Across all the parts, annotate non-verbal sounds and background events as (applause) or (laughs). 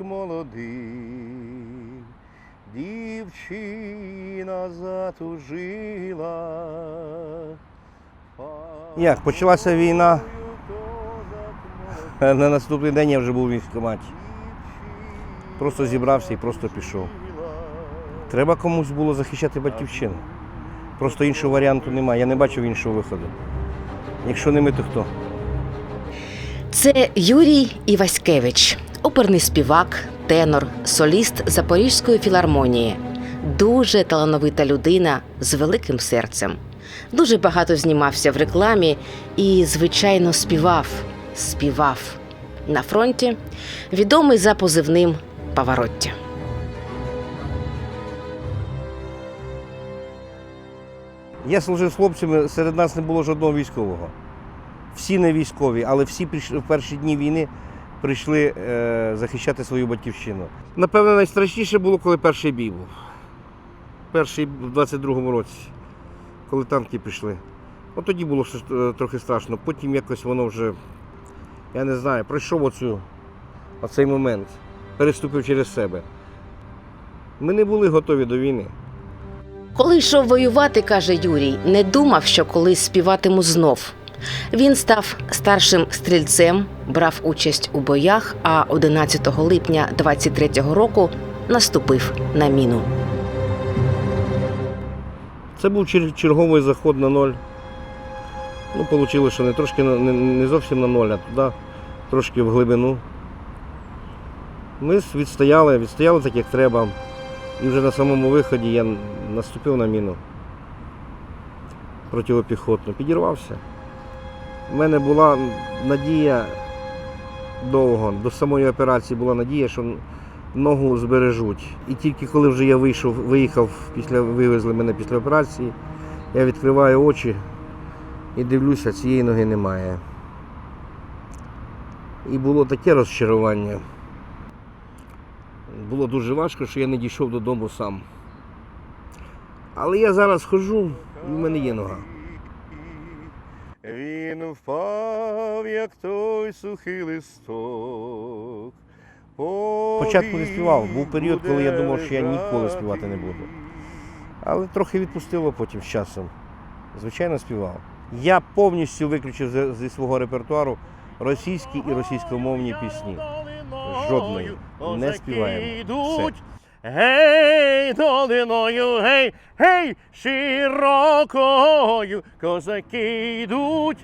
молодий, дівчина затужила. Як почалася війна? На наступний день я вже був у військкоматі. Просто зібрався і просто пішов. Треба комусь було захищати батьківщину. Просто іншого варіанту немає. Я не бачив іншого виходу. Якщо не ми, то хто? Це Юрій Іваськевич, оперний співак, тенор, соліст Запорізької філармонії. Дуже талановита людина з великим серцем. Дуже багато знімався в рекламі і, звичайно, співав. Співав. На фронті відомий за позивним Павароття. Я служив з хлопцями, серед нас не було жодного військового. Всі не військові, але всі в перші дні війни прийшли е, захищати свою батьківщину. Напевно, найстрашніше було, коли перший бій був. Перший в 22-му році, коли танки пішли. От тоді було е, трохи страшно. Потім якось воно вже, я не знаю, пройшов оцю, оцей момент, переступив через себе. Ми не були готові до війни. Коли йшов воювати, каже Юрій, не думав, що колись співатиму знов. Він став старшим стрільцем, брав участь у боях, а 11 липня 23-го року наступив на міну. Це був черговий заход на ноль. Ну, вийшло, що не трошки не, не зовсім на ноль, а туди, трошки в глибину. Ми відстояли, відстояли так, як треба. І вже на самому виході я наступив на міну протипіхотну, підірвався. У мене була надія довго, до самої операції була надія, що ногу збережуть. І тільки коли вже я вийшов, виїхав, після, вивезли мене після операції, я відкриваю очі і дивлюся, цієї ноги немає. І було таке розчарування. Було дуже важко, що я не дійшов додому сам. Але я зараз ходжу, і в мене є нога. Він впав, як той сухий листок. Спочатку не співав. Був період, коли я думав, що я ніколи співати не буду. Але трохи відпустило потім з часом. Звичайно, співав. Я повністю виключив зі- свого репертуару російські і російськомовні пісні. Жодної. Не співаємо. Все. Гей, долиною, гей, гей, широкою, козаки йдуть.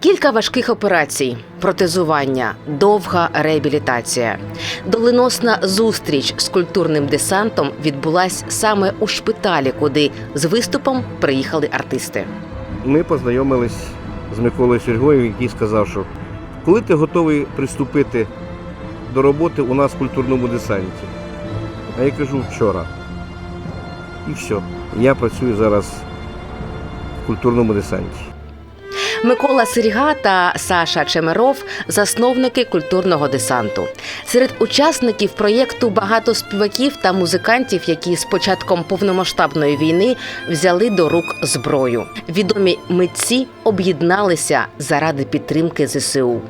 Кілька важких операцій, протезування, довга реабілітація. Доленосна зустріч з культурним десантом відбулась саме у шпиталі, куди з виступом приїхали артисти. Ми познайомились з Миколою Сергоєм, який сказав, що коли ти готовий приступити до роботи у нас в культурному десанті. А я кажу вчора. І все. Я працюю зараз в культурному десанті. Микола Сиріга та Саша Чемеров засновники культурного десанту. Серед учасників проєкту багато співаків та музикантів, які з початком повномасштабної війни взяли до рук зброю. Відомі митці об'єдналися заради підтримки ЗСУ.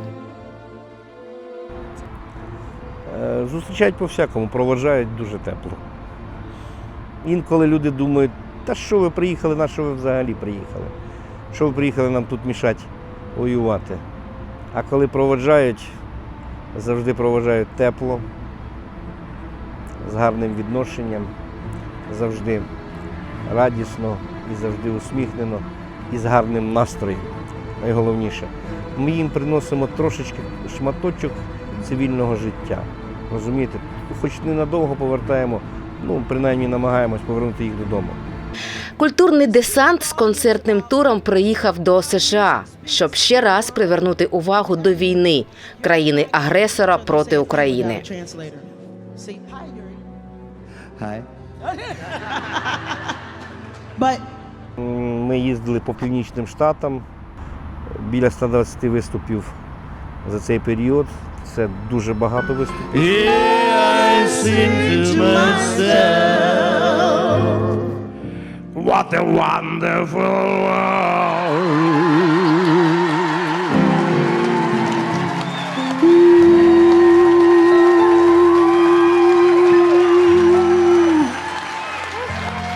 Зустрічають по-всякому, проводжають дуже тепло. Інколи люди думають, та що ви приїхали, на що ви взагалі приїхали? Що ви приїхали нам тут мішати воювати? А коли проводжають, завжди проводжають тепло, з гарним відношенням, завжди радісно і завжди усміхнено, і з гарним настроєм. Найголовніше. Ми їм приносимо трошечки шматочок цивільного життя. Розумієте, хоч ненадовго повертаємо, ну принаймні намагаємось повернути їх додому. Культурний десант з концертним туром приїхав до США, щоб ще раз привернути увагу до війни країни-агресора проти України. Ми їздили по північним штатам, біля 120 виступів за цей період. Це дуже багато виступів. What a wonderful world.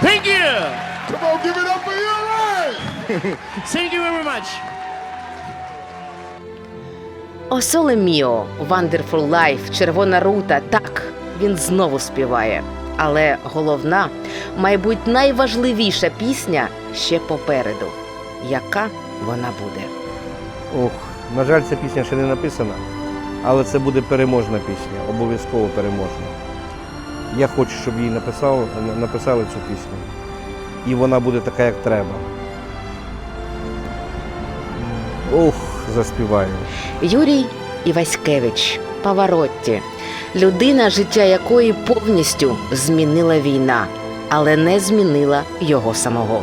Thank you. Come on, give it up for. (laughs) Thank you very much. О Міо, Wonderful Life, Червона рута. Так, він знову співає. Але головна, мабуть, найважливіша пісня ще попереду. Яка вона буде? Ох, на жаль, ця пісня ще не написана, але це буде переможна пісня, обов'язково переможна. Я хочу, щоб її написав, написали цю пісню. І вона буде така, як треба. Ох, заспіваю. Юрій Іваськевич, Паваротті, людина, життя якої повністю змінила війна, але не змінила його самого.